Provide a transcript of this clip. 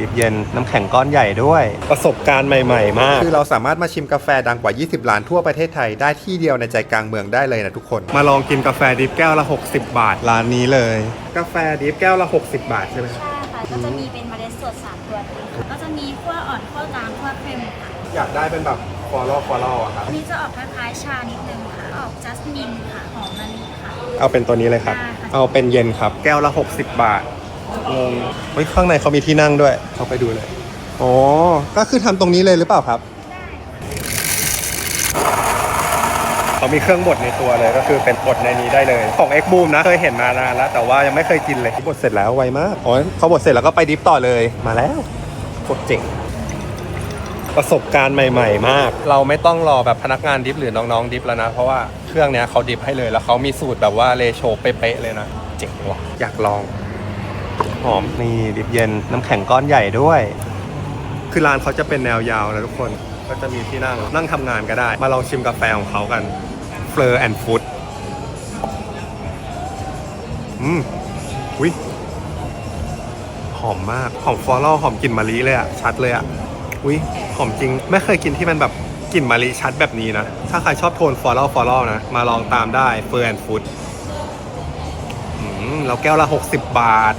ดิบเย็น น้ำแข็งก้อนใหญ่ด้วย ประสบการณ์ใหม่ ๆ มาก คือเราสามารถมาชิมกาแฟดังกว่า 20 ร้านทั่วประเทศไทยได้ที่เดียวในใจกลางเมืองได้เลยนะทุกคน มาลองกินกาแฟดิฟแก้วละ 60 บาท ร้านนี้เลย กาแฟดิฟแก้วละ 60 บาทใช่ไหมใช่ค่ะ ก็จะมีเป็นเมล็ดสดสามตัวนี้ค่ะก็จะมีขั้วอ่อนขั้วกลางขั้วเค็มค่ะอยากได้เป็นแบบฟอลโล่ฟอลโล่อะครับ อันนี้จะออกคล้ายๆชานิดนึงค่ะ ออกจัสมินค่ะ หอมมะลิค่ะ เอาเป็นตัวนี้เลยครับ ได้ค่ะ เอาเป็นเย็นครับ แก้วละ 60 บาท งงเฮ้ยข้างในเขามีที่นั่งด้วย เข้าไปดูเลยอ๋อ ก็คือทำตรงนี้เลยหรือเปล่าครับ เขามีเครื่องบดในตัวเลยก็คือเป็นบดในนี้ได้เลย ของ X Boom นะ เคยเห็นมานานแล้ว แต่ว่ายังไม่เคยกินเลยบดเสร็จแล้วไวมากอ๋อเขาบดเสร็จแล้วก็ไปดิฟต่อเลยมาแล้วโคตรเจ๋งประสบการณ์ใหม่ ๆ มาก เราไม่ต้องรอแบบพนักงานดิฟหรือน้องๆดิฟแล้วนะ เพราะว่าเครื่องเนี้ยเขาดิฟให้เลยแล้วเขามีสูตรแบบว่าเลโชเป๊ะๆเลยนะ เจ๋งว่ะอยากลอง หอมนี่ดิบเย็นน้ำแข็งก้อนใหญ่ด้วย คือร้านเขาจะเป็นแนวยาวนะทุกคนก็จะมีที่นั่งนั่งทำงานก็ได้ มาลองชิมกาแฟของเขากัน f l e u r and Food อืมอุ้ยหอมมากหอมฟลอรัลหอมกลิ่นมะลิเลยอะชัดเลยอะอุ้ยหอมจริง ไม่เคยกินที่มันแบบกลิ่นมะลิชัดแบบนี้นะ ถ้าใครชอบโทนฟลอรัลฟลอรัลนะ มาลองตามได้ f l e u r and Food อืมแล้วแก้วละ 60 บาท